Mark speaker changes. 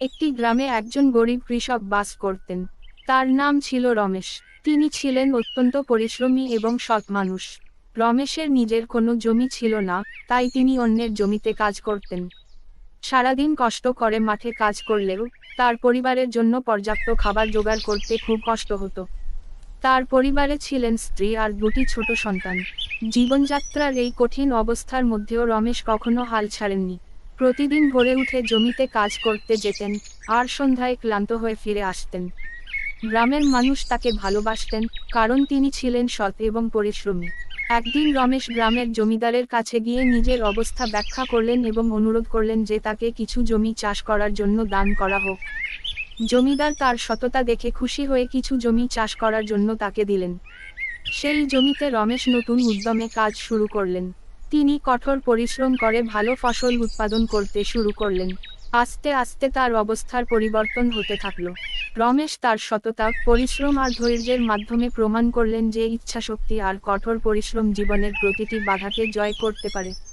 Speaker 1: একটি গ্রামে একজন গরিব কৃষক বাস করতেন। তার নাম ছিল রমেশ। তিনি ছিলেন অত্যন্ত পরিশ্রমী এবং সৎ মানুষ। রমেশের নিজের কোনো জমি ছিল না, তাই তিনি অন্যের জমিতে কাজ করতেন। সারাদিন কষ্ট করে মাঠে কাজ করলেও তার পরিবারের জন্য পর্যাপ্ত খাবার জোগাড় করতে খুব কষ্ট হতো। তার পরিবারে ছিলেন স্ত্রী আর দুটি ছোট সন্তান। জীবনযাত্রার এই কঠিন অবস্থার মধ্যেও রমেশ কখনো হাল ছাড়েননি। প্রতিদিন ভোরে উঠে জমিতে কাজ করতে যেতেন, আর সন্ধ্যায় ক্লান্ত হয়ে ফিরে আসতেন। গ্রামের মানুষ তাকে ভালোবাসতেন, কারণ তিনি ছিলেন সৎ এবং পরিশ্রমী। একদিন রমেশ গ্রামের জমিদারের কাছে গিয়ে নিজের অবস্থা ব্যাখ্যা করলেন এবং অনুরোধ করলেন যে তাকে কিছু জমি চাষ করার জন্য দান করা হোক। জমিদার তার সততা দেখে খুশি হয়ে কিছু জমি চাষ করার জন্য তাকে দিলেন। সেই জমিতে রমেশ নতুন উদ্যমে কাজ শুরু করলেন। তিনি কঠোর পরিশ্রম করে ভালো ফসল উৎপাদন করতে শুরু করলেন। আস্তে আস্তে তার অবস্থার পরিবর্তন হতে থাকল। রমেশ তার সততা, পরিশ্রম আর ধৈর্যের মাধ্যমে প্রমাণ করলেন যে ইচ্ছাশক্তি আর কঠোর পরিশ্রম জীবনের প্রতিটি বাধাকে জয় করতে পারে।